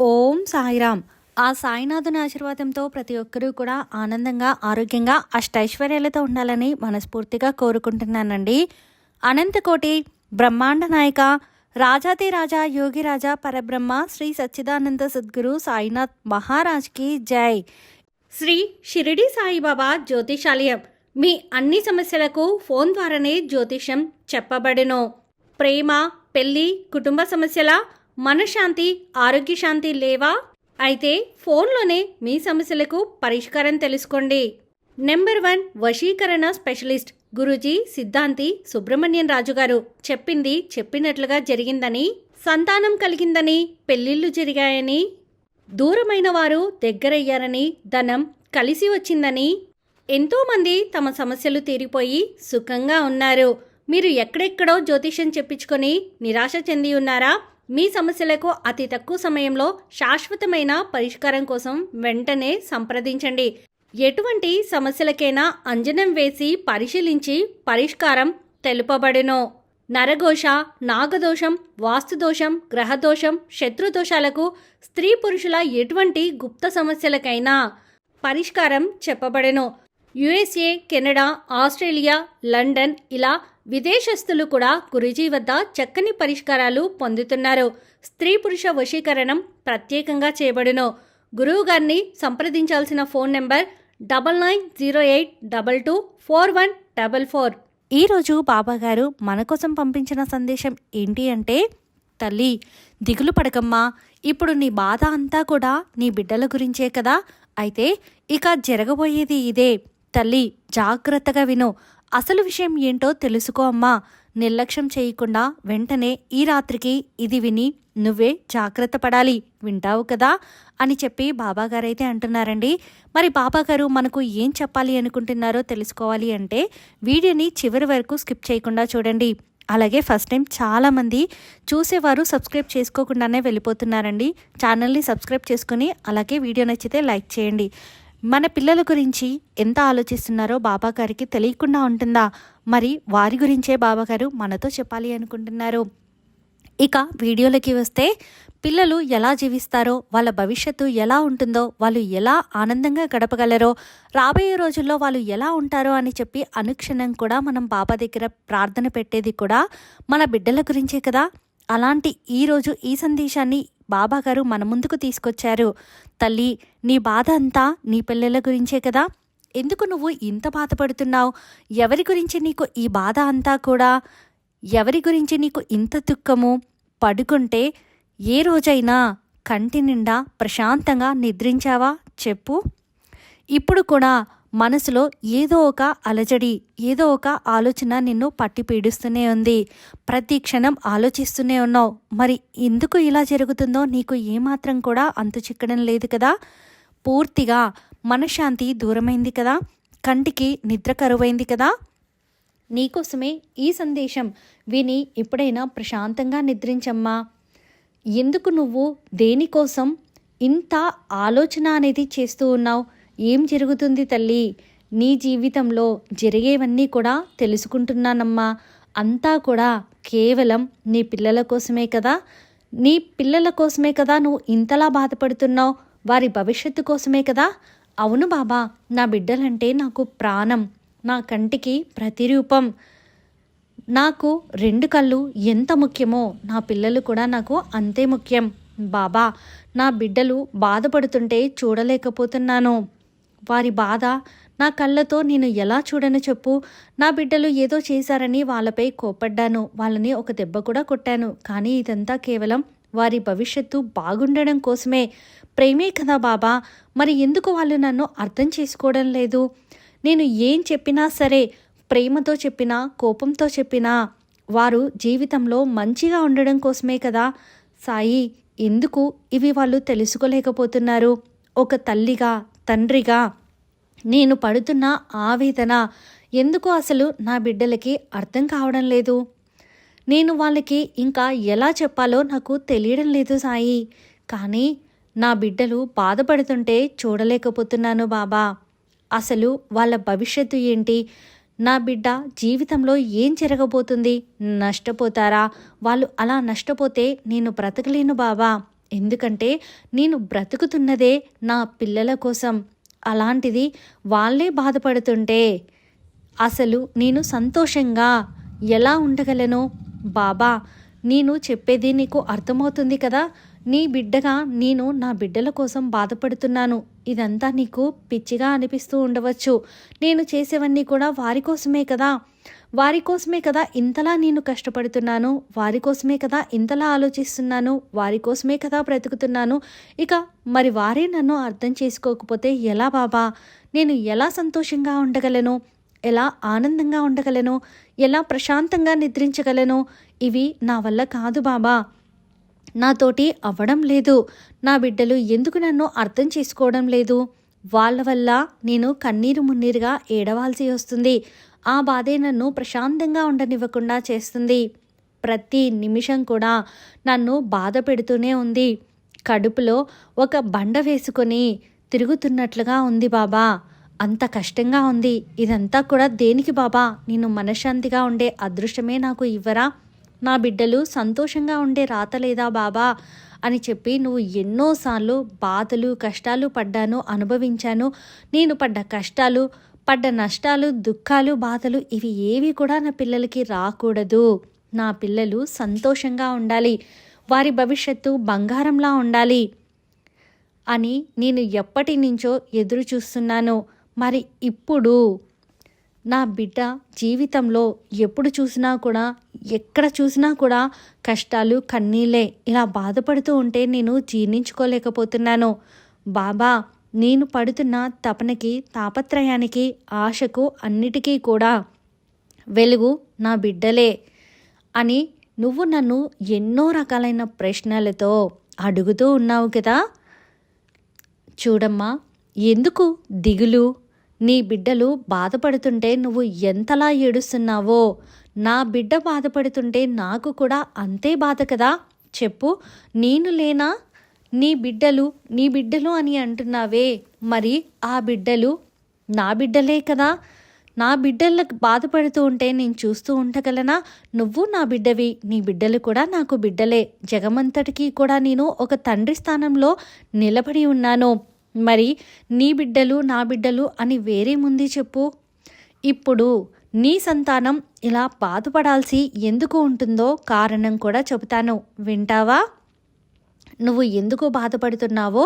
ఓం సాయిరామ్ ఆ సాయినాథుని ఆశీర్వాదంతో ప్రతి ఒక్కరూ కూడా ఆనందంగా ఆరోగ్యంగా అష్టైశ్వర్యాలతో ఉండాలని మనస్ఫూర్తిగా కోరుకుంటున్నానండి. అనంతకోటి బ్రహ్మాండ నాయక రాజాతి రాజా యోగి రాజా పరబ్రహ్మ శ్రీ సచ్చిదానంద సద్గురు సాయినాథ్ మహారాజ్కి జై. శ్రీ షిరిడి సాయిబాబా జ్యోతిషాలయం. మీ అన్ని సమస్యలకు ఫోన్ ద్వారానే జ్యోతిషం చెప్పబడెను. ప్రేమ పెళ్ళి కుటుంబ సమస్యల మనశ్శాంతి ఆరోగ్య శాంతి లేవా? అయితే ఫోన్లోనే మీ సమస్యలకు పరిష్కారం తెలుసుకోండి. నెంబర్ వన్ వశీకరణ స్పెషలిస్ట్ గురూజీ సిద్ధాంతి సుబ్రహ్మణ్యం రాజు గారు చెప్పింది చెప్పినట్లుగా జరిగిందని సంతానం కలిగిందని పెళ్ళిళ్ళు జరిగాయని దూరమైన వారు దగ్గరయ్యారని ధనం కలిసి వచ్చిందని ఎంతోమంది తమ సమస్యలు తీరిపోయి సుఖంగా ఉన్నారు. మీరు ఎక్కడెక్కడో జ్యోతిష్యం చెప్పించుకొని నిరాశ చెంది ఉన్నారా? మీ సమస్యలకు అతి తక్కువ సమయంలో శాశ్వతమైన పరిష్కారం కోసం వెంటనే సంప్రదించండి. ఎటువంటి సమస్యలకైనా అంజనం వేసి పరిశీలించి పరిష్కారం తెలుపబడును. నరఘోష నాగదోషం వాస్తుదోషం గ్రహదోషం శత్రుదోషాలకు స్త్రీ పురుషుల ఎటువంటి గుప్త సమస్యలకైనా పరిష్కారం చెప్పబడెను. యుఎస్ఏ కెనడా ఆస్ట్రేలియా లండన్ ఇలా విదేశస్తులు కూడా గురుజీ వద్ద చక్కని పరిష్కారాలు పొందుతున్నారు. స్త్రీ పురుష వశీకరణం ప్రత్యేకంగా చేయబడును. గురువు గారిని సంప్రదించాల్సిన phone number double nine zero eight double two four one double four. ఈరోజు బాబాగారు మన కోసం పంపించిన సందేశం ఏంటి అంటే తల్లి దిగులు పడకమ్మా. ఇప్పుడు నీ బాధ అంతా కూడా నీ బిడ్డల గురించే కదా. అయితే ఇక జరగబోయేది ఇదే. తల్లి జాగ్రత్తగా విను. అసలు విషయం ఏంటో తెలుసుకో అమ్మా. నిర్లక్ష్యం చేయకుండా వెంటనే ఈ రాత్రికి ఇది విని నువ్వే జాగ్రత్త పడాలి. వింటావు కదా? అని చెప్పి బాబాగారైతే అంటున్నారండి. మరి బాబాగారు మనకు ఏం చెప్పాలి అనుకుంటున్నారో తెలుసుకోవాలి అంటే వీడియోని చివరి వరకు స్కిప్ చేయకుండా చూడండి. అలాగే ఫస్ట్ టైం చాలామంది చూసేవారు సబ్స్క్రైబ్ చేసుకోకుండానే వెళ్ళిపోతున్నారండి. ఛానల్ని సబ్స్క్రైబ్ చేసుకుని అలాగే వీడియో నచ్చితే లైక్ చేయండి. మన పిల్లల గురించి ఎంత ఆలోచిస్తున్నారో బాబా గారికి తెలియకుండా ఉంటుందా? మరి వారి గురించే బాబాగారు మనతో చెప్పాలి అనుకుంటున్నారు. ఇక వీడియోలకి వస్తే పిల్లలు ఎలా జీవిస్తారో వాళ్ళ భవిష్యత్తు ఎలా ఉంటుందో వాళ్ళు ఎలా ఆనందంగా గడపగలరో రాబోయే రోజుల్లో వాళ్ళు ఎలా ఉంటారో అని చెప్పి అనుక్షణం కూడా మనం బాబా దగ్గర ప్రార్థన పెట్టేది కూడా మన బిడ్డల గురించే కదా. అలాంటి ఈరోజు ఈ సందేశాన్ని బాబా గారు మన ముందుకు తీసుకొచ్చారు. తల్లి నీ బాధ అంతా నీ పిల్లల గురించే కదా? ఎందుకు నువ్వు ఇంత బాధపడుతున్నావు? ఎవరి గురించి నీకు ఈ బాధ అంతా కూడా? ఎవరి గురించి నీకు ఇంత దుఃఖము? పడుకుంటే ఏ రోజైనా కంటి నిండా ప్రశాంతంగా నిద్రించావా? చెప్పు. ఇప్పుడు కూడా మనసులో ఏదో ఒక అలజడి ఏదో ఒక ఆలోచన నిన్ను పట్టి పీడిస్తూనే ఉంది. ప్రతి క్షణం ఆలోచిస్తూనే ఉన్నావు. మరి ఎందుకు ఇలా జరుగుతుందో నీకు ఏమాత్రం కూడా అంతు చిక్కడం లేదు కదా? పూర్తిగా మనశ్శాంతి దూరమైంది కదా? కంటికి నిద్ర కరువైంది కదా? నీకోసమే ఈ సందేశం విని ఎప్పుడైనా ప్రశాంతంగా నిద్రించమ్మా. ఎందుకు నువ్వు దేనికోసం ఇంత ఆలోచన అనేది చేస్తూ ఉన్నావు? ఏం జరుగుతుంది తల్లి? నీ జీవితంలో జరిగేవన్నీ కూడా తెలుసుకుంటున్నానమ్మా. అంతా కూడా కేవలం నీ పిల్లల కోసమే కదా? నీ పిల్లల కోసమే కదా నువ్వు ఇంతలా బాధపడుతున్నావు? వారి భవిష్యత్తు కోసమే కదా? అవును బాబా నా బిడ్డలంటే నాకు ప్రాణం నా కంటికి ప్రతిరూపం. నాకు రెండు కళ్ళు ఎంత ముఖ్యమో నా పిల్లలు కూడా నాకు అంతే ముఖ్యం. బాబా నా బిడ్డలు బాధపడుతుంటే చూడలేకపోతున్నాను. వారి బాధ నా కళ్ళతో నేను ఎలా చూడను చెప్పు. నా బిడ్డలు ఏదో చేశారని వాళ్ళపై కోపడ్డాను వాళ్ళని ఒక దెబ్బ కూడా కొట్టాను. కానీ ఇదంతా కేవలం వారి భవిష్యత్తు బాగుండడం కోసమే. ప్రేమే కదా బాబా. మరి ఎందుకు వాళ్ళు నన్ను అర్థం చేసుకోవడం లేదు? నేను ఏం చెప్పినా సరే ప్రేమతో చెప్పినా కోపంతో చెప్పినా వారు జీవితంలో మంచిగా ఉండడం కోసమే కదా. సాయి ఎందుకు ఇవి వాళ్ళు తెలుసుకోలేకపోతున్నారు? ఒక తల్లిగా తండ్రిగా నేను పడుతున్న ఆవేదన ఎందుకు అసలు నా బిడ్డలకి అర్థం కావడం లేదు? నేను వాళ్ళకి ఇంకా ఎలా చెప్పాలో నాకు తెలియడం లేదు సాయి. కానీ నా బిడ్డలు బాధపడుతుంటే చూడలేకపోతున్నాను బాబా. అసలు వాళ్ళ భవిష్యత్తు ఏంటి? నా బిడ్డ జీవితంలో ఏం జరగబోతుంది? నష్టపోతారా? వాళ్ళు అలా నష్టపోతే నేను బ్రతకలేను బాబా. ఎందుకంటే నేను బ్రతుకుతున్నదే నా పిల్లల కోసం. అలాంటిది వాళ్ళే బాధపడుతుంటే అసలు నేను సంతోషంగా ఎలా ఉండగలను? బాబా నేను చెప్పేది నీకు అర్థమవుతుంది కదా? నీ బిడ్డగా నేను నా బిడ్డల కోసం బాధపడుతున్నాను. ఇదంతా నీకు పిచ్చిగా అనిపిస్తూ ఉండవచ్చు. నేను చేసేవన్నీ కూడా వారి కోసమే కదా. వారి కోసమే కదా ఇంతలా నేను కష్టపడుతున్నాను. వారి కోసమే కదా ఇంతలా ఆలోచిస్తున్నాను. వారి కోసమే కదా బ్రతుకుతున్నాను. ఇక మరి వారే నన్ను అర్థం చేసుకోకపోతే ఎలా బాబా? నేను ఎలా సంతోషంగా ఉండగలను? ఎలా ఆనందంగా ఉండగలను? ఎలా ప్రశాంతంగా నిద్రించగలను? ఇవి నా వల్ల కాదు బాబా. నాతోటి అవ్వడం లేదు. నా బిడ్డలు ఎందుకు నన్ను అర్థం చేసుకోవడం లేదు? వాళ్ళ వల్ల నేను కన్నీరు మున్నీరుగా ఏడవాల్సి వస్తుంది. ఆ బాధే నన్ను ప్రశాంతంగా ఉండనివ్వకుండా చేస్తుంది. ప్రతి నిమిషం కూడా నన్ను బాధ పెడుతూనే ఉంది. కడుపులో ఒక బండ వేసుకొని తిరుగుతున్నట్లుగా ఉంది బాబా. అంత కష్టంగా ఉంది. ఇదంతా కూడా దేనికి బాబా? నేను మనశ్శాంతిగా ఉండే అదృష్టమే నాకు ఇవ్వరా? నా బిడ్డలు సంతోషంగా ఉండే రాత లేదా బాబా? అని చెప్పి నువ్వు ఎన్నోసార్లు బాధలు కష్టాలు పడ్డాను అనుభవించాను. నేను పడ్డ కష్టాలు పడ్డ నష్టాలు దుఃఖాలు బాధలు ఇవి ఏవి కూడా నా పిల్లలకి రాకూడదు. నా పిల్లలు సంతోషంగా ఉండాలి. వారి భవిష్యత్తు బంగారంలా ఉండాలి అని నేను ఎప్పటి నుంచో ఎదురు చూస్తున్నాను మరి ఇప్పుడు నా బిడ్డ జీవితంలో ఎప్పుడు చూసినా కూడా ఎక్కడ చూసినా కూడా కష్టాలు కన్నీళ్ళే ఇలా బాధపడుతూ ఉంటే నేను జీర్ణించుకోలేకపోతున్నాను. బాబా నేను పడుతున్న తపనకి తాపత్రయానికి ఆశకు అన్నిటికీ కూడా వెలుగు నా బిడ్డలే అని నువ్వు నన్ను ఎన్నో రకాలైన ప్రశ్నలతో అడుగుతూ ఉన్నావు కదా. చూడమ్మా ఎందుకు దిగులు? నీ బిడ్డలు బాధపడుతుంటే నువ్వు ఎంతలా ఏడుస్తున్నావో. నా బిడ్డ బాధపడుతుంటే నాకు కూడా అంతే బాధ కదా. చెప్పు నేను లేనా? నీ బిడ్డలు నీ బిడ్డలు అని అంటున్నావే. మరి ఆ బిడ్డలు నా బిడ్డలే కదా. నా బిడ్డలకు బాధపడుతూ ఉంటే నేను చూస్తూ ఉండగలనా? నువ్వు నా బిడ్డవి నీ బిడ్డలు కూడా నాకు బిడ్డలే. జగమంతటికి కూడా నేను ఒక తండ్రి స్థానంలో నిలబడి ఉన్నాను. మరి నీ బిడ్డలు నా బిడ్డలు అని వేరే ముందు చెప్పు. ఇప్పుడు నీ సంతానం ఇలా బాధపడాల్సి ఎందుకు ఉంటుందో కారణం కూడా చెబుతాను. వింటావా? నువ్వు ఎందుకు బాధపడుతున్నావో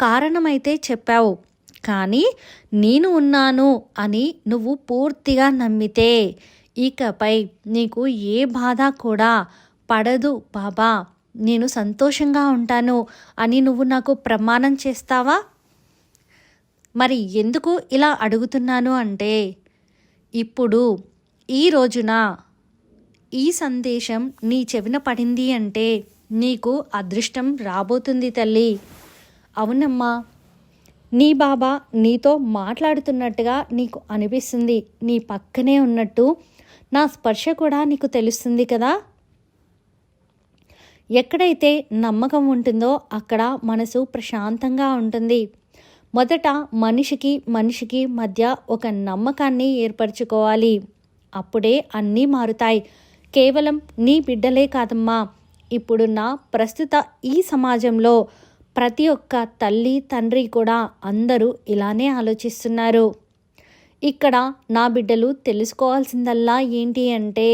కారణమైతే చెప్పావు. కానీ నేను ఉన్నాను అని నువ్వు పూర్తిగా నమ్మితే ఇకపై నీకు ఏ బాధ కూడా పడదు బాబా. నేను సంతోషంగా ఉంటాను అని నువ్వు నాకు ప్రమాణం చేస్తావా? మరి ఎందుకు ఇలా అడుగుతున్నాను అంటే ఇప్పుడు ఈ రోజున ఈ సందేశం నీ చెవిన పడింది అంటే నీకు అదృష్టం రాబోతుంది తల్లి. అవునమ్మా నీ బాబా నీతో మాట్లాడుతున్నట్టుగా నీకు అనిపిస్తుంది నీ పక్కనే ఉన్నట్టు నా స్పర్శ కూడా నీకు తెలుస్తుంది కదా. ఎక్కడైతే నమ్మకం ఉంటుందో అక్కడ మనసు ప్రశాంతంగా ఉంటుంది. మొదట మనిషికి మనిషికి మధ్య ఒక నమ్మకాన్ని ఏర్పరచుకోవాలి. అప్పుడే అన్నీ మారుతాయి. కేవలం నీ బిడ్డలే కాదమ్మా. ఇప్పుడున్న ప్రస్తుత ఈ సమాజంలో ప్రతి ఒక్క తల్లి తండ్రి కూడా అందరూ ఇలానే ఆలోచిస్తున్నారు. ఇక్కడ నా బిడ్డలు తెలుసుకోవాల్సిందల్లా ఏంటి అంటే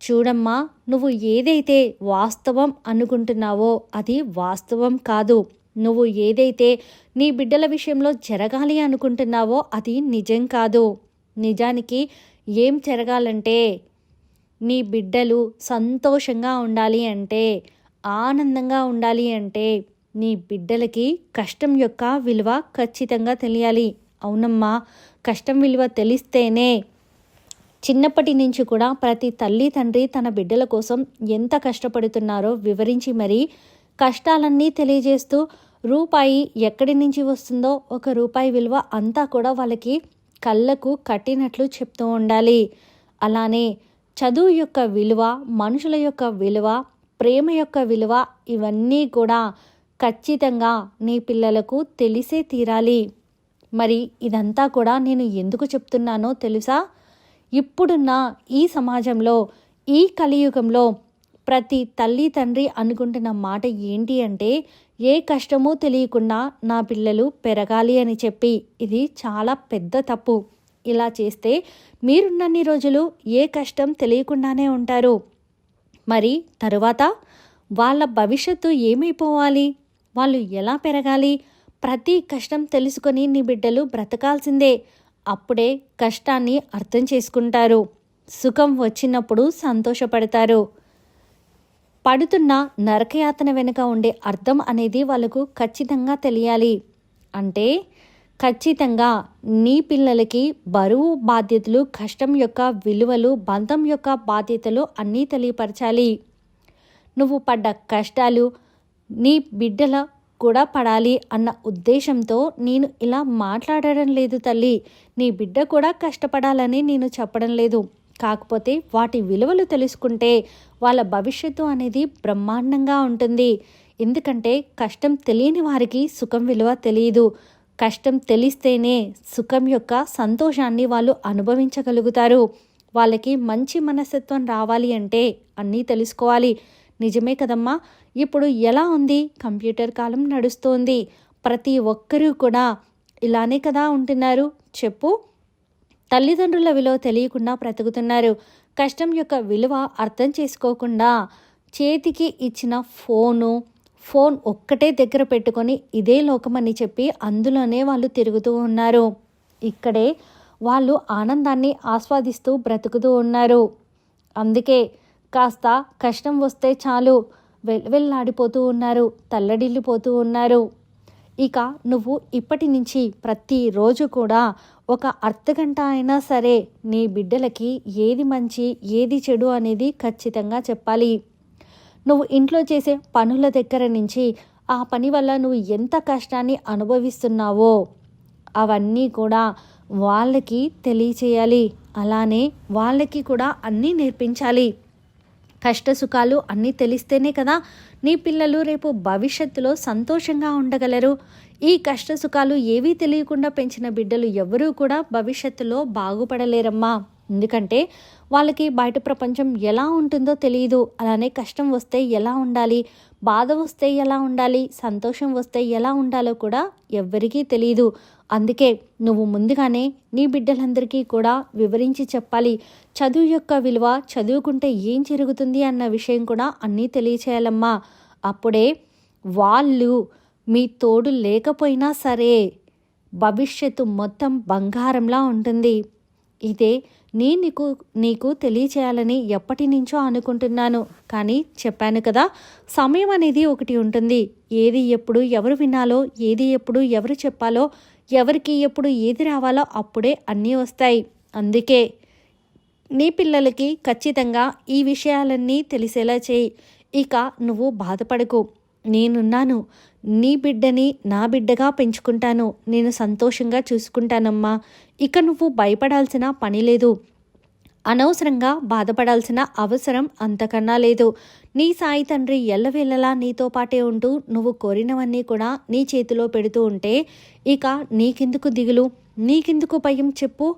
చూడమ్మా నువ్వు ఏదైతే వాస్తవం అనుకుంటున్నావో అది వాస్తవం కాదు. నువ్వు ఏదైతే నీ బిడ్డల విషయంలో జరగాలి అనుకుంటున్నావో అది నిజం కాదు. నిజానికి ఏం జరగాలంటే నీ బిడ్డలు సంతోషంగా ఉండాలి అంటే ఆనందంగా ఉండాలి అంటే నీ బిడ్డలకి కష్టం యొక్క విలువ ఖచ్చితంగా తెలియాలి. అవునమ్మా కష్టం విలువ తెలిస్తేనే చిన్నప్పటి నుంచి కూడా ప్రతి తల్లి తండ్రి తన బిడ్డల కోసం ఎంత కష్టపడుతున్నారో వివరించి మరీ కష్టాలన్నీ తెలియజేస్తూ రూపాయి ఎక్కడి నుంచి వస్తుందో ఒక రూపాయి విలువ అంతా కూడా వాళ్ళకి కళ్ళకు కట్టినట్లు చెప్తూ ఉండాలి. అలానే చదువు యొక్క విలువ మనుషుల యొక్క విలువ ప్రేమ యొక్క విలువ ఇవన్నీ కూడా ఖచ్చితంగా నీ పిల్లలకు తెలిసే తీరాలి. మరి ఇదంతా కూడా నేను ఎందుకు చెప్తున్నానో తెలుసా? ఇప్పుడున్న ఈ సమాజంలో ఈ కలియుగంలో ప్రతి తల్లి తండ్రి అనుకుంటున్న మాట ఏంటి అంటే ఏ కష్టమూ తెలియకుండా నా పిల్లలు పెరగాలి అని చెప్పి. ఇది చాలా పెద్ద తప్పు. ఇలా చేస్తే మీరున్నన్ని రోజులు ఏ కష్టం తెలియకుండానే ఉంటారు. మరి తరువాత వాళ్ళ భవిష్యత్తు ఏమైపోవాలి వాళ్ళు ఎలా పెరగాలి? ప్రతి కష్టం తెలుసుకొని నీ బిడ్డలు బ్రతకాల్సిందే. అప్పుడే కష్టాన్ని అర్థం చేసుకుంటారు. సుఖం వచ్చినప్పుడు సంతోషపడతారు. పడుతున్న నరకయాతన వెనుక ఉండే అర్థం అనేది వాళ్ళకు ఖచ్చితంగా తెలియాలి. అంటే ఖచ్చితంగా నీ పిల్లలకి బరువు బాధ్యతలు కష్టం యొక్క విలువలు బంధం యొక్క బాధ్యతలు అన్నీ తెలియపరచాలి. నువ్వు పడ్డ కష్టాలు నీ బిడ్డల కూడా పడాలి అన్న ఉద్దేశంతో నేను ఇలా మాట్లాడడం లేదు తల్లి. నీ బిడ్డ కూడా కష్టపడాలని నేను చెప్పడం లేదు. కాకపోతే వాటి విలువలు తెలుసుకుంటే వాళ్ళ భవిష్యత్తు అనేది బ్రహ్మాండంగా ఉంటుంది. ఎందుకంటే కష్టం తెలియని వారికి సుఖం విలువ తెలియదు. కష్టం తెలిస్తేనే సుఖం యొక్క సంతోషాన్ని వాళ్ళు అనుభవించగలుగుతారు. వాళ్ళకి మంచి మనస్తత్వం రావాలి అంటే అన్నీ తెలుసుకోవాలి. నిజమే కదమ్మా? ఇప్పుడు ఎలా ఉంది? కంప్యూటర్ కాలం నడుస్తోంది. ప్రతి ఒక్కరూ కూడా ఇలానే కదా ఉంటున్నారు. చెప్పు. తల్లిదండ్రుల విలువ తెలియకుండా బ్రతుకుతున్నారు. కష్టం యొక్క విలువ అర్థం చేసుకోకుండా చేతికి ఇచ్చిన ఫోను ఫోన్ ఒక్కటే దగ్గర పెట్టుకొని ఇదే లోకమని చెప్పి అందులోనే వాళ్ళు తిరుగుతూ ఉన్నారు. ఇక్కడే వాళ్ళు ఆనందాన్ని ఆస్వాదిస్తూ బ్రతుకుతూ ఉన్నారు. అందుకే కాస్త కష్టం వస్తే చాలు వెల్లాడిపోతూ ఉన్నారు తల్లడిల్లిపోతూ ఉన్నారు. ఇక నువ్వు ఇప్పటి నుంచి ప్రతిరోజు కూడా ఒక అర్ధగంట అయినా సరే నీ బిడ్డలకి ఏది మంచి ఏది చెడు అనేది ఖచ్చితంగా చెప్పాలి. నువ్వు ఇంట్లో చేసే పనుల దగ్గర నుంచి ఆ పని వల్ల నువ్వు ఎంత కష్టాన్ని అనుభవిస్తున్నావో అవన్నీ కూడా వాళ్ళకి తెలియచేయాలి. అలానే వాళ్ళకి కూడా అన్నీ నేర్పించాలి. కష్ట సుఖాలు అన్నీ తెలిస్తేనే కదా నీ పిల్లలు రేపు భవిష్యత్తులో సంతోషంగా ఉండగలరు. ఈ కష్ట సుఖాలు ఏవీ తెలియకుండా పెంచిన బిడ్డలు ఎవరూ కూడా భవిష్యత్తులో బాగుపడలేరమ్మా. ఎందుకంటే వాళ్ళకి బయట ప్రపంచం ఎలా ఉంటుందో తెలియదు అలానే కష్టం వస్తే ఎలా ఉండాలి? బాధ వస్తే ఎలా ఉండాలి? సంతోషం వస్తే ఎలా ఉండాలో కూడా ఎవ్వరికీ తెలియదు అందుకే నువ్వు ముందుగానే నీ బిడ్డలందరికీ కూడా వివరించి చెప్పాలి. చదువు యొక్క విలువ చదువుకుంటే ఏం జరుగుతుంది అన్న విషయం కూడా అన్నీ తెలియచేయాలమ్మా. అప్పుడే వాళ్ళు మీ తోడు లేకపోయినా సరే భవిష్యత్తు మొత్తం బంగారంలా ఉంటుంది. ఇదే నీ నీకు నీకు తెలియచేయాలని ఎప్పటి నుంచో అనుకుంటున్నాను. కానీ చెప్పాను కదా సమయం అనేది ఒకటి ఉంటుంది. ఏది ఎప్పుడు ఎవరు వినాలో ఏది ఎప్పుడు ఎవరు చెప్పాలో ఎవరికి ఎప్పుడు ఏది రావాలో అప్పుడే అన్నీ వస్తాయి. అందుకే నీ పిల్లలకి ఖచ్చితంగా ఈ విషయాలన్నీ తెలిసేలా చేయి. ఇక నువ్వు బాధపడకు. నేనున్నాను. నీ బిడ్డని నా బిడ్డగా పెంచుకుంటాను. నేను సంతోషంగా చూసుకుంటానమ్మా. ఇక నువ్వు భయపడాల్సిన పని లేదు. అనవసరంగా బాధపడాల్సిన అవసరం అంతకన్నా లేదు. నీ సాయి తండ్రి ఎల్లవేళలా నీతో పాటే ఉంటూ నువ్వు కోరినవన్నీ కూడా నీ చేతిలో పెడుతూ ఉంటే ఇక నీకెందుకు దిగులు? నీకెందుకు భయం చెప్పు.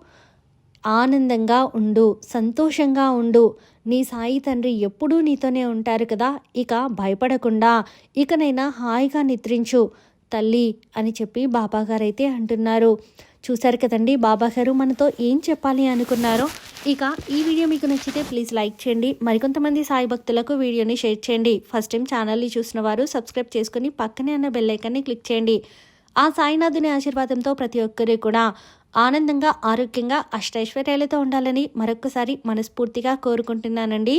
ఆనందంగా ఉండు సంతోషంగా ఉండు. నీ సాయి తండ్రి ఎప్పుడూ నీతోనే ఉంటారు కదా ఇక భయపడకుండా ఇకనైనా హాయిగా నిద్రించు. తల్లి అని చెప్పి బాబాగారైతే అంటున్నారు. చూశారు కదండి. బాబాగారు మనతో ఏం చెప్పాలి అనుకున్నారో ఇక ఈ వీడియో మీకు నచ్చితే ప్లీజ్ లైక్ చేయండి. మరికొంతమంది సాయి భక్తులకు వీడియోని షేర్ చేయండి. ఫస్ట్ టైం ఛానల్ని చూసిన వారు సబ్స్క్రైబ్ చేసుకుని పక్కనే ఉన్న బెల్లైకాన్ని క్లిక్ చేయండి. ఆ సాయినాథుని ఆశీర్వాదంతో ప్రతి ఒక్కరూ కూడా ఆనందంగా ఆరోగ్యంగా అష్టైశ్వర్యాలతో ఉండాలని మరొకసారి మనస్ఫూర్తిగా కోరుకుంటున్నానండి.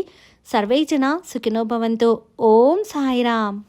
సర్వేజన సుఖినోభవంతో ఓం సాయిరామ్.